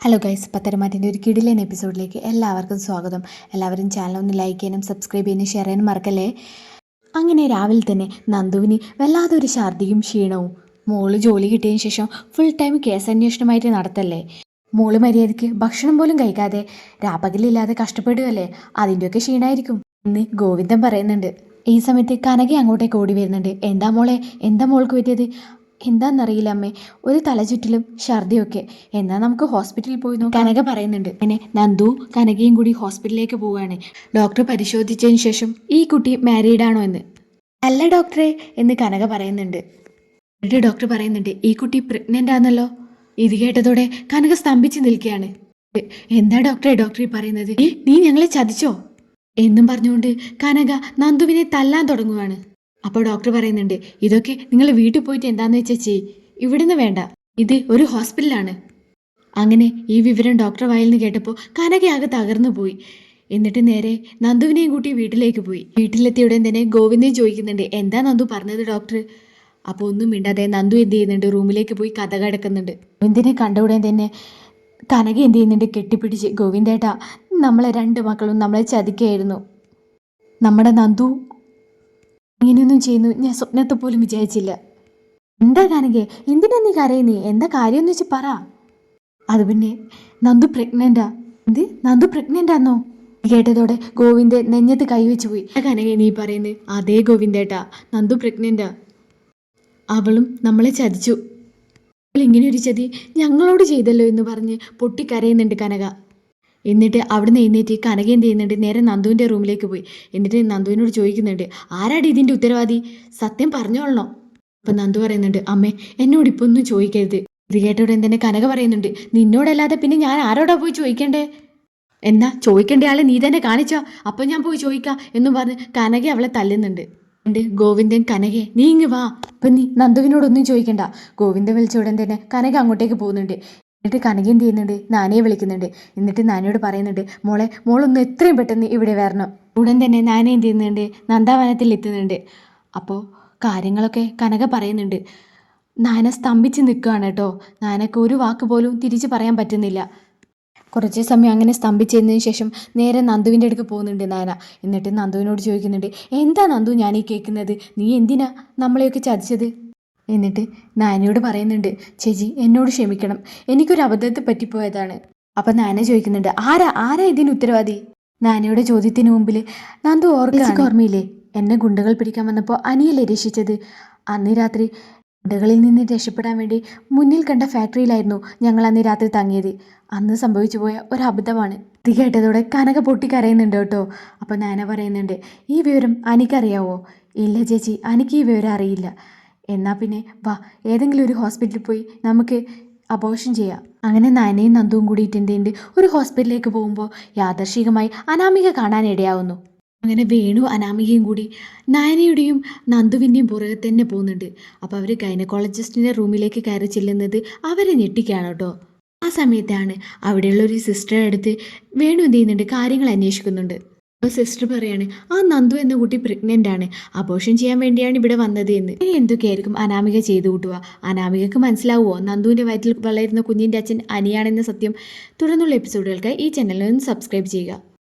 Hello guys പത്തരമാറ്റിന്റെ ഒരു കിടിലൻ എപ്പിസോഡിലേക്ക് എല്ലാവർക്കും സ്വാഗതം. എല്ലാവരും ചാനൽ ഒന്ന് ലൈക്ക് ചെയ്യാനും സബ്സ്ക്രൈബ് ചെയ്യാനും ഷെയർ ചെയ്യാനും മറക്കല്ലേ? അങ്ങനെ രാവിലെ തന്നെ നന്ദുവിന് വല്ലാതെ ഒരു ഛർദിയും ക്ഷീണവും. മോൾ ജോലി കിട്ടിയതിന് ശേഷം ഫുൾ ടൈം കേസ് അന്വേഷണമായിട്ട് നടത്തല്ലേ? മോൾ മര്യാദയ്ക്ക് ഭക്ഷണം പോലും കഴിക്കാതെ രാപ്പകലില്ലാതെ കഷ്ടപ്പെടുകയല്ലേ? അതിന്റെയൊക്കെ ക്ഷീണമായിരിക്കും എന്ന് ഗോവിന്ദൻ പറയുന്നുണ്ട് ഈ സമയത്ത് കനകി അങ്ങോട്ടേക്ക് ഓടി വരുന്നുണ്ട്. എന്താ മോളെ? എന്താ മോൾക്ക് പറ്റിയത്? എന്താണെന്നറിയില്ല അമ്മേ. ഒരു തലചുറ്റിലും ഛർദിയൊക്കെ. എന്നാൽ നമുക്ക് ഹോസ്പിറ്റലിൽ പോയി നോക്കാം. കനക പറയുന്നുണ്ട്. അങ്ങനെ നന്ദു കനകയും കൂടി ഹോസ്പിറ്റലിലേക്ക് പോവുകയാണ്. ഡോക്ടർ പരിശോധിച്ചതിന് ശേഷം ഈ കുട്ടി മാരീഡ് ആണോ എന്ന്. അല്ല ഡോക്ടറെ എന്ന് കനക പറയുന്നുണ്ട്. എന്നിട്ട് ഡോക്ടർ പറയുന്നുണ്ട് ഈ കുട്ടി പ്രഗ്നന്റ് ആണല്ലോ. ഇത് കേട്ടതോടെ കനക സ്തംഭിച്ച് നിൽക്കുകയാണ്. എന്താ ഡോക്ടറെ ഡോക്ടർ ഈ പറയുന്നത്? നീ ഞങ്ങളെ ചതിച്ചോ? എന്നും പറഞ്ഞുകൊണ്ട് കനക നന്ദുവിനെ തല്ലാൻ തുടങ്ങുവാണ്. അപ്പോൾ ഡോക്ടർ പറയുന്നുണ്ട് ഇതൊക്കെ നിങ്ങൾ വീട്ടിൽ പോയിട്ട് എന്താന്ന് വെച്ചാൽ ചെയ് ഇവിടുന്ന് വേണ്ട. ഇത് ഒരു ഹോസ്പിറ്റലാണ് അങ്ങനെ ഈ വിവരം ഡോക്ടർ വായിൽ നിന്ന് കേട്ടപ്പോൾ കനകയാകെ തകർന്നു പോയി. എന്നിട്ട് നേരെ നന്ദുവിനെയും കൂട്ടി വീട്ടിലേക്ക് പോയി. വീട്ടിലെത്തിയ ഉടൻ തന്നെ ഗോവിന്ദൻ ചോദിക്കുന്നുണ്ട് എന്താ നന്ദു പറഞ്ഞത് ഡോക്ടർ അപ്പോൾ ഒന്നും മിണ്ടാതെ നന്ദു എന്ത് ചെയ്യുന്നുണ്ട്? റൂമിലേക്ക് പോയി കഥ കിടക്കുന്നുണ്ട്. ഗോവിന്ദനെ കണ്ട ഉടൻ തന്നെ കനക എന്ത് ചെയ്യുന്നുണ്ട്? കെട്ടിപ്പിടിച്ച് ഗോവിന്ദേട്ടാ നമ്മളെ രണ്ട് മക്കളും നമ്മളെ ചതിക്കായിരുന്നു. നമ്മുടെ നന്ദു ഇങ്ങനെയൊന്നും ചെയ്യുന്നു. ഞാൻ സ്വപ്നത്തെ പോലും വിചാരിച്ചില്ല. എന്താ കനകെ എന്തിനാ നീ കരയുന്നേ? എന്താ കാര്യം എന്ന് വെച്ച് പറ. അത് പിന്നെ നന്ദു പ്രഗ്നന്റാ എന്ത്? നന്ദു പ്രഗ്നന്റാന്നോ കേട്ടതോടെ ഗോവിന്ദൻ നെഞ്ഞത്ത് കൈവച്ച് പോയി. "എന്താ കനകെ നീ പറയുന്നത് അതേ ഗോവിന്ദേട്ടാ. നന്ദു പ്രഗ്നന്റാ അവളും നമ്മളെ ചതിച്ചു. ഇങ്ങനെ ഒരു ചതി ഞങ്ങളോട് ചെയ്തല്ലോ എന്ന് പറഞ്ഞ് പൊട്ടിക്കരയുന്നുണ്ട് കനക. എന്നിട്ട് അവിടുന്ന് എഴുന്നേറ്റ് കനക എന്ത് ചെയ്യുന്നുണ്ട്? നേരെ നന്ദുവിന്റെ റൂമിലേക്ക് പോയി. എന്നിട്ട് നന്ദുവിനോട് ചോദിക്കുന്നുണ്ട് ആരാടി ഇതിന്റെ ഉത്തരവാദി? സത്യം പറഞ്ഞോളണോ. അപ്പം നന്ദു പറയുന്നുണ്ട് അമ്മേ എന്നോട് ഇപ്പോൾ ഒന്നും ചോദിക്കരുത്. ഇത് കേട്ടോടെ തന്നെ കനക പറയുന്നുണ്ട് നിന്നോടല്ലാതെ പിന്നെ ഞാൻ ആരോടാ പോയി ചോദിക്കണ്ടേ? എന്നാ ചോദിക്കേണ്ട ആളെ നീ തന്നെ കാണിച്ചോ. അപ്പം ഞാൻ പോയി ചോദിക്കാം എന്നും പറഞ്ഞ് കനക അവളെ തല്ലുന്നുണ്ട്. ഉണ്ട് ഗോവിന്ദൻ കനകെ നീ ഇങ്ങ് വാ. അപ്പം നീ നന്ദുവിനോടൊന്നും ചോദിക്കണ്ട. ഗോവിന്ദൻ വിളിച്ച ഉടൻ തന്നെ കനക അങ്ങോട്ടേക്ക് പോകുന്നുണ്ട്. എന്നിട്ട് കനക എന്ത് ചെയ്യുന്നുണ്ട്? നാനയെ വിളിക്കുന്നുണ്ട്. എന്നിട്ട് നാനയോട് പറയുന്നുണ്ട് മോളെ മോളൊന്ന് എത്രയും പെട്ടെന്ന് ഇവിടെ വരണം. ഉടൻ തന്നെ നാന എന്ത് ചെയ്യുന്നുണ്ട്? നന്ദാവനത്തിൽ എത്തുന്നുണ്ട്. അപ്പോൾ കാര്യങ്ങളൊക്കെ കനക പറയുന്നുണ്ട്. നാന സ്തംഭിച്ച് നിൽക്കുകയാണ് കേട്ടോ. നാനക്ക് ഒരു വാക്ക് പോലും തിരിച്ചു പറയാൻ പറ്റുന്നില്ല. കുറച്ച് സമയം അങ്ങനെ സ്തംഭിച്ചതിന് ശേഷം നേരെ നന്ദുവിന്റെ അടുക്ക് പോകുന്നുണ്ട് നാന. എന്നിട്ട് നന്ദുവിനോട് ചോദിക്കുന്നുണ്ട് എന്താ നന്ദു ഞാൻ ഈ കേൾക്കുന്നത്? നീ എന്തിനാ നമ്മളെയൊക്കെ ചതിച്ചത്? എന്നിട്ട് നാനയോട് പറയുന്നുണ്ട് ചേച്ചി എന്നോട് ക്ഷമിക്കണം. എനിക്കൊരു അബദ്ധത്തെ പറ്റിപ്പോയതാണ് അപ്പം നാന ചോദിക്കുന്നുണ്ട് ആരാ ആരാ ഇതിന് ഉത്തരവാദി? നാനയുടെ ചോദ്യത്തിന് മുമ്പിൽ നന്ദു ഓർക്കുക ഓർമ്മയില്ലേ? എന്നെ ഗുണ്ടകൾ പിടിക്കാൻ വന്നപ്പോൾ അനിയല്ലേ രക്ഷിച്ചത്? അന്ന് രാത്രി ഗുണ്ടകളിൽ നിന്ന് രക്ഷപ്പെടാൻ വേണ്ടി മുന്നിൽ കണ്ട ഫാക്ടറിയിലായിരുന്നു ഞങ്ങൾ അന്ന് രാത്രി തങ്ങിയത്. അന്ന് സംഭവിച്ചു പോയ ഒരു അബദ്ധമാണ്. ഇത് കേട്ടതോടെ കനക പൊട്ടിക്കരയുന്നുണ്ട് കേട്ടോ. അപ്പോൾ നാന പറയുന്നുണ്ട് ഈ വിവരം അനിക്കറിയാവോ? ഇല്ല ചേച്ചി അനിക്ക് ഈ വിവരം അറിയില്ല. എന്നാൽ പിന്നെ വാ ഏതെങ്കിലും ഒരു ഹോസ്പിറ്റലിൽ പോയി നമുക്ക് അബോഷൻ ചെയ്യാം. അങ്ങനെ നയനയും നന്ദുവും കൂടിയിട്ട് കൂടിയിട്ടുണ്ട് ഒരു ഹോസ്പിറ്റലിലേക്ക് പോകുമ്പോൾ യാദർശികമായി അനാമിക കാണാനിടയാവുന്നു അങ്ങനെ വേണു അനാമികയും കൂടി നയനയുടെയും നന്ദുവിന്റെയും പുറകെ തന്നെ പോകുന്നുണ്ട്. അപ്പോൾ അവർ ഗൈനക്കോളജിസ്റ്റിന്റെ റൂമിലേക്ക് കയറി ചെല്ലുന്നത് അവരെ ഞെട്ടിക്കുകയാണ് കേട്ടോ. ആ സമയത്താണ് അവിടെയുള്ള ഒരു സിസ്റ്ററെ അടുത്ത് വേണു എന്ത് ചെയ്യുന്നുണ്ട്? കാര്യങ്ങൾ അന്വേഷിക്കുന്നുണ്ട്. അപ്പോൾ സിസ്റ്റർ പറയാണ് ആ നന്ദു എന്ന കുട്ടി പ്രഗ്നന്റ് ആണ്. അബോഷൻ ചെയ്യാൻ വേണ്ടിയാണ് ഇവിടെ വന്നത് എന്ന്. ഇനി എന്തൊക്കെയായിരിക്കും അനാമിക ചെയ്തു കൂട്ടുക? അനാമികക്ക് മനസ്സിലാവുമോ നന്ദുവിന്റെ വയറ്റിൽ വളരുന്ന കുഞ്ഞിന്റെ അച്ഛൻ അനിയാണെന്ന സത്യം? തുടർന്നുള്ള എപ്പിസോഡുകൾക്ക് ഈ ചാനലിൽ നിന്ന് സബ്സ്ക്രൈബ് ചെയ്യുക.